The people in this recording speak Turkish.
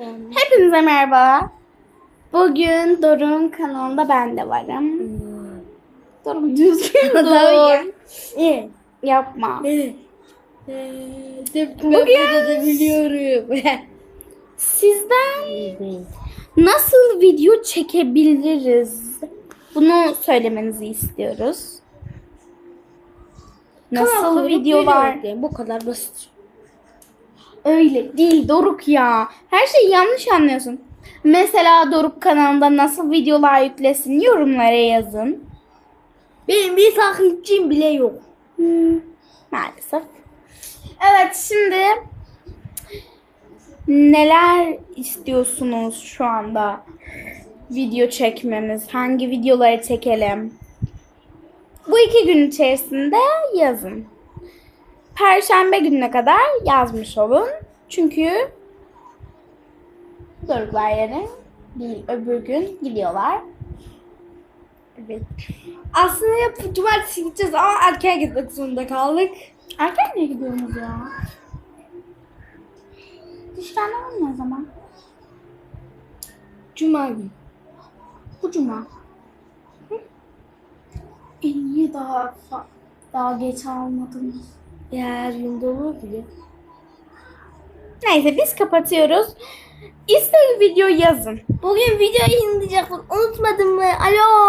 Hepinize merhaba. Bugün Doruk'un kanalında ben de varım. Doruk düzgün. Evet. Yapma. Evet. Ee, Bugün da biliyorum. Sizden nasıl video çekebiliriz? Bunu söylemenizi istiyoruz. Nasıl Kanal kurup videolar? video Bu kadar basit. Öyle değil Doruk ya. Her şeyi yanlış anlıyorsun. Mesela Doruk kanalında nasıl videolar yüklesin yorumlara yazın. Benim bir takipçim bile yok. Hmm, maalesef. Evet şimdi neler istiyorsunuz şu anda video çekmemiz? Hangi videoları çekelim? Bu iki gün içerisinde yazın. Perşembe gününe kadar yazmış olun. Çünkü Doruklar yarın değil öbür gün gidiyorlar. Evet. Aslında hep cumartesi gideceğiz ama erken gitmek zorunda kaldık. Erken niye gidiyorsunuz ya? Dişlerine var ne zaman? Cuma günü. Bu cuma. Hı? E niye daha daha geç almadınız? Ya her gün dolu bile. Neyse biz kapatıyoruz. İstediğiniz video yazın. Bugün video yayınlayacaktık. Unutmadın mı? Alo.